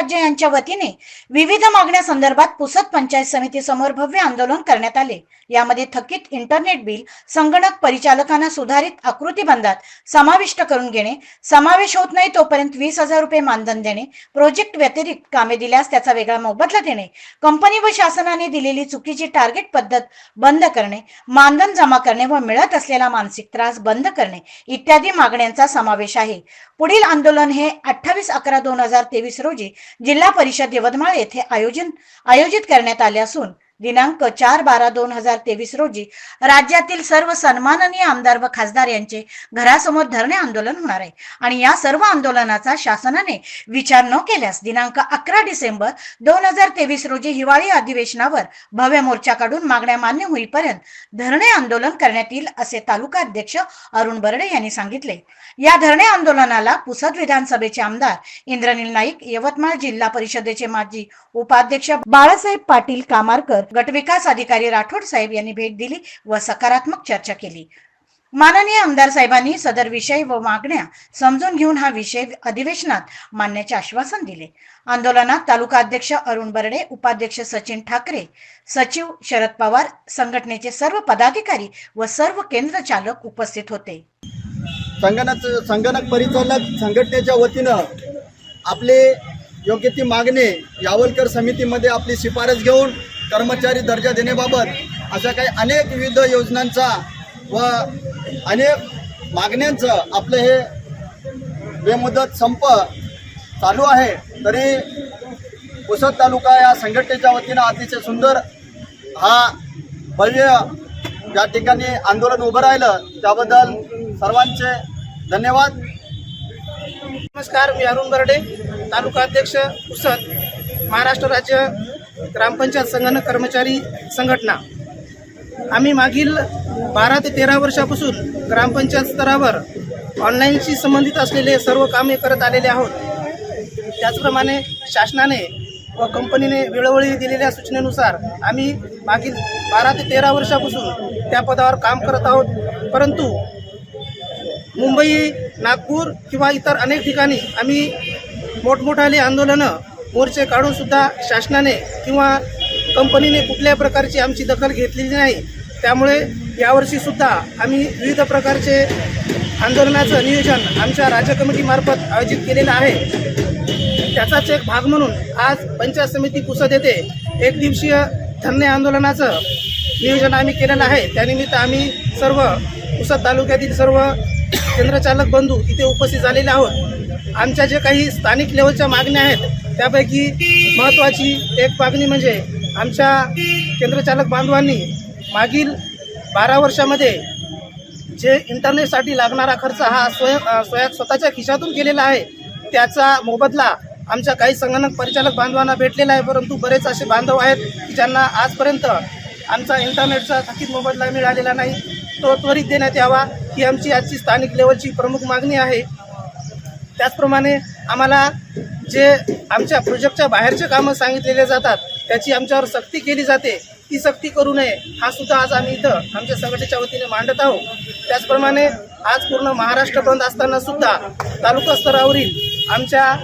राज्य यांच्या वतीने विविध मागण्या संदर्भात पुसद पंचायत समिती समोर भव्य आंदोलन करण्यात आले. यामध्ये थकीत इंटरनेट बिल संगणक परिचालकांना सुधारित आकृती बंधात समाविष्ट करून घेणे समावेश होत नाही तोपर्यंत वीस हजार रुपये मानधन देणे प्रोजेक्ट व्यतिरिक्त कामे दिल्यास त्याचा वेगळा मोबदला देणे कंपनी व शासनाने दिलेली चुकीची टार्गेट पद्धत बंद करणे मानधन जमा करणे व मिळत असलेला मानसिक त्रास बंद करणे इत्यादी मागण्यांचा समावेश आहे. पुढील आंदोलन हे अठ्ठावीस अकरा दोन हजार तेवीस रोजी जिल्हा परिषद यवतमाळ येथे आयोजन आयोजित करण्यात आले असून दिनांक चार बारा दोन हजार तेवीस रोजी राज्यातील सर्व सन्माननीय आमदार व खासदार यांचे घरासमोर धरणे आंदोलन होणार आहे. आणि या सर्व आंदोलनाचा शासनाने विचार न केल्यास दिनांक अकरा डिसेंबर दोन हजार तेवीस रोजी हिवाळी अधिवेशनावर भव्य मोर्चा काढून मागण्या मान्य होईपर्यंत धरणे आंदोलन करण्यात येईल असे तालुका अध्यक्ष अरुण बर्डे यांनी सांगितले. या धरणे आंदोलनाला पुसद विधानसभेचे आमदार इंद्रनील नाईक यवतमाळ जिल्हा परिषदेचे माजी उपाध्यक्ष बाळासाहेब पाटील कामारकर गटविकास अधिकारी राठोड साहेब यांनी भेट दिली व सकारात्मक चर्चा केली. माननीय आमदार साहेबांनी सदर विषय व मागण्या समजून घेऊन हा विषय अधिवेशनात मांडण्याचे आश्वासन दिले. आंदोलनात तालुका अध्यक्ष अरुण बर्डे उपाध्यक्ष सचिन ठाकरे सचिव शरद पवार संघटनेचे सर्व पदाधिकारी व सर्व केंद्र चालक उपस्थित होते. संगणक संगणक परिचालक संघटनेच्या वतीनं आपले योग्य ती मागणी यावलकर समितीमध्ये आपली शिफारस घेऊन कर्मचारी दर्जा देण्याबाबत अशा काही अनेक विविध योजनांचा व अनेक मागण्यांचं आपलं हे बेमुदत संप चालू आहे. तरी पुसद तालुका या संघटनेच्या वतीनं अतिशय सुंदर हा भव्य या ठिकाणी आंदोलन उभं राहिलं. त्याबद्दल सर्वांचे धन्यवाद. नमस्कार मी अरुण बर्डे तालुका अध्यक्ष पुसद महाराष्ट्र राज्य ग्रामपंचायत संगणक कर्मचारी संघटना. आम्ही मागील बारा ते तेरा वर्षापासून ग्रामपंचायत स्तरावर ऑनलाईनशी संबंधित असलेले सर्व कामे करत आलेले आहोत. त्याचप्रमाणे शासनाने व कंपनीने वेळोवेळी दिलेल्या सूचनेनुसार आम्ही मागील बारा ते तेरा वर्षापासून त्या पदावर काम करत आहोत. परंतु मुंबई नागपूर किंवा इतर अनेक ठिकाणी आम्ही मोठमोठाली आंदोलनं मोर्चे काढून सुद्धा शासनाने किंवा कंपनीने कुठल्याही प्रकारची आमची दखल घेतलेली नाही. त्यामुळे यावर्षी सुद्धा आम्ही विविध प्रकारचे आंदोलनाचं नियोजन आमच्या राज्य कमिटीमार्फत आयोजित केलेलं आहे. त्याचाच एक भाग म्हणून आज पंचायत समिती पुसद येथे एक दिवसीय धन्य आंदोलनाचं नियोजन आम्ही केलेलं आहे. त्यानिमित्त आम्ही सर्व पुसद तालुक्यातील सर्व केंद्रचालक बंधू इथे उपस्थित झालेले आहोत. आमच्या जे काही स्थानिक लेवलच्या मागण्या आहेत त्यापैकी महत्त्वाची एक मागणी म्हणजे आमच्या केंद्रचालक बांधवांनी मागील बारा वर्षामध्ये जे इंटरनेटसाठी लागणारा खर्च हा स्वयं स्वया स्वतःच्या खिशातून केलेला आहे त्याचा मोबदला आमच्या काही संगणक परिचालक बांधवांना भेटलेला आहे परंतु बरेच असे बांधव आहेत की ज्यांना आजपर्यंत आमचा इंटरनेटचा थकीत मोबदला मिळालेला नाही. तो त्वरित देण्यात यावा ही आमची आजची स्थानिक लेवलची प्रमुख मागणी आहे. त्याचप्रमाणे आम्हाला जे आमच्या प्रोजेक्टच्या बाहेरचे कामं सांगितलेले जातात त्याची आमच्यावर सक्ती केली जाते ती सक्ती करू नये हा सुद्धा आज आम्ही इथं आमच्या संघटनेच्या वतीने मांडत आहोत. त्याचप्रमाणे आज पूर्ण महाराष्ट्र बंद असताना सुद्धा तालुका स्तरावरील आमच्या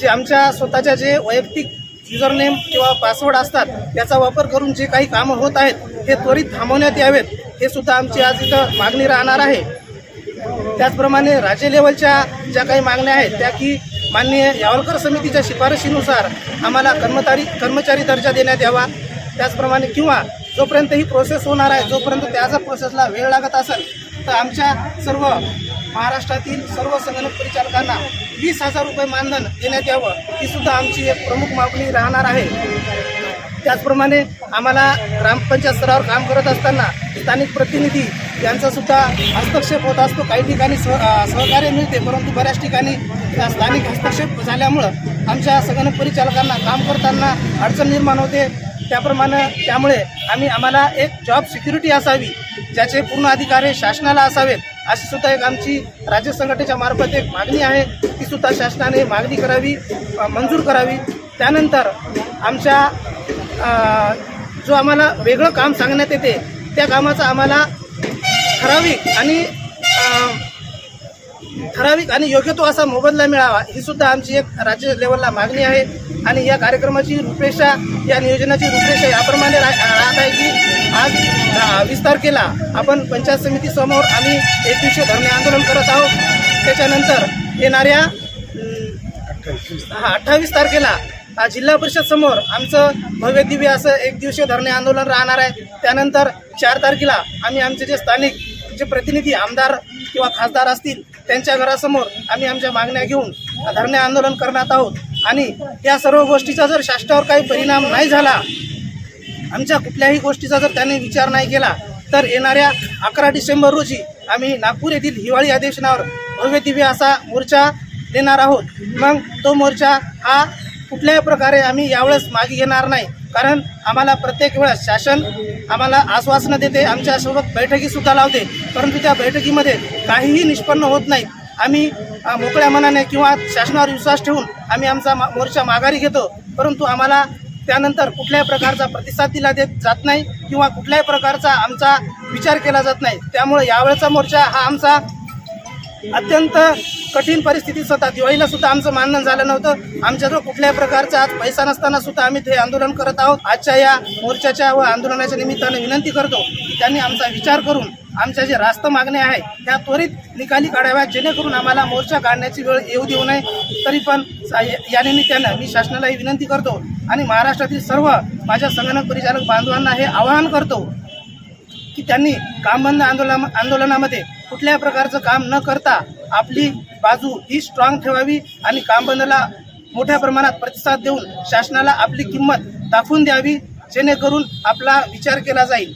जे आमच्या स्वतःच्या जे वैयक्तिक युजरनेम किंवा पासवर्ड असतात त्याचा वापर करून जे काही कामं होत आहेत हे त्वरित थांबवण्यात यावेत हे सुद्धा आमची आज इथं मागणी राहणार आहे. त्याचप्रमाणे राज्य लेवलच्या ज्या काही मागण्या आहेत त्या की माननीय यावलकर समितीच्या शिफारशीनुसार आम्हाला कर्मचारी कर्मचारी दर्जा देण्यात यावा. त्याचप्रमाणे किंवा जोपर्यंत ही प्रोसेस होणार आहे जोपर्यंत त्याचा प्रोसेसला वेळ लागत असेल तर आमच्या सर्व महाराष्ट्रातील सर्व संगणक परिचालकांना वीस हजार रुपये मानधन देण्यात यावं ही सुद्धा आमची एक प्रमुख मागणी राहणार आहे. त्याचप्रमाणे आम्हाला ग्रामपंचायत स्तरावर काम करत असताना स्थानिक प्रतिनिधी यांचासुद्धा हस्तक्षेप होत असतो. काही ठिकाणी सह सहकार्य मिळते परंतु बऱ्याच ठिकाणी त्या स्थानिक हस्तक्षेप झाल्यामुळं आमच्या संगणक परिचालकांना काम करताना अडचण निर्माण होते. त्याप्रमाणे त्यामुळे आम्ही आम्हाला एक जॉब सिक्युरिटी असावी ज्याचे पूर्ण अधिकार हे शासनाला असावेत अशी सुद्धा एक आमची राज्य संघटनेच्या मार्फत एक मागणी आहे. ती सुद्धा शासनाने मागणी करावी मंजूर करावी. त्यानंतर आमच्या जो आम्हाला वेगळं काम सांगण्यात येते त्या कामाचा आम्हाला ठराविक आणि ठराविक आणि योग्य तो असा मोबदला मिळावा ही सुद्धा आमची एक राज्य लेवलला मागणी आहे. आणि या कार्यक्रमाची रूपरेषा या नियोजनाची रूपरेषा याप्रमाणे रा- राहत आहे की आज अ, वीस तारखेला आपण पंचायत समिती समोर आम्ही एक दिवशी धरणे आंदोलन करत आहोत. त्याच्यानंतर येणाऱ्या हा अठ्ठावीस तारखेला जिल्हा परिषद समोर आमचं भव्य दिव्य असं एक दिवसीय धरणे आंदोलन राहणार आहे. त्यानंतर चार तारखेला आम्ही आमचे जे स्थानिक जे प्रतिनिधी आमदार किंवा खासदार असतील त्यांच्या घरासमोर आम्ही आमच्या मागण्या घेऊन धरणे आंदोलन करण्यात आहोत. आणि या सर्व गोष्टीचा जर शासनावर काही परिणाम नाही झाला आमच्या कुठल्याही गोष्टीचा जर त्यांनी विचार नाही केला तर येणाऱ्या अकरा डिसेंबर रोजी आम्ही नागपूर येथील हिवाळी अधिवेशनावर भव्य दिव्य असा मोर्चा देणार आहोत. मग तो मोर्चा हा कुठल्याही प्रकारे आम्ही यावेळेस मागे घेणार नाही. कारण आम्हाला प्रत्येक वेळेस शासन आम्हाला आश्वासनं देते आमच्यासोबत बैठकीसुद्धा लावते. परंतु त्या बैठकीमध्ये काहीही निष्पन्न होत नाही. आम्ही मोकळ्या मनाने किंवा शासनावर विश्वास ठेवून आम्ही आमचा मा- मोर्चा माघारी घेतो. परंतु आम्हाला त्यानंतर कुठल्याही प्रकारचा प्रतिसाद दिला देत जात नाही किंवा कुठल्याही प्रकारचा आमचा विचार केला जात नाही. त्यामुळे यावेळेचा मोर्चा हा आमचा अत्यंत कठीण परिस्थितीत होता दिवाळीला सुद्धा आमचं मानधन झालं नव्हतं. आमच्याजवळ कुठल्याही प्रकारचा आज पैसा नसताना सुद्धा आम्ही ते आंदोलन करत आहोत. आजच्या या मोर्चाच्या व आंदोलनाच्या निमित्तानं विनंती करतो की त्यांनी आमचा विचार करून आमच्या जे रास्त मागण्या आहे त्या त्वरित निकाली काढाव्यात जेणेकरून आम्हाला मोर्चा काढण्याची वेळ येऊ देऊ नये. तरी पण सा- या निमित्तानं मी शासनालाही विनंती करतो आणि महाराष्ट्रातील सर्व माझ्या संगणक परिचालक बांधवांना हे आवाहन करतो की त्यांनी काम बंद आंदोलन आंदोलनामध्ये कुठल्याही प्रकारचं काम न करता आपली बाजू ही स्ट्रॉंग ठेवावी आणि कामबंदला मोठ्या प्रमाणात प्रतिसाद देऊन शासनाला आपली किंमत दाखवून द्यावी जेणेकरून आपला विचार केला जाईल.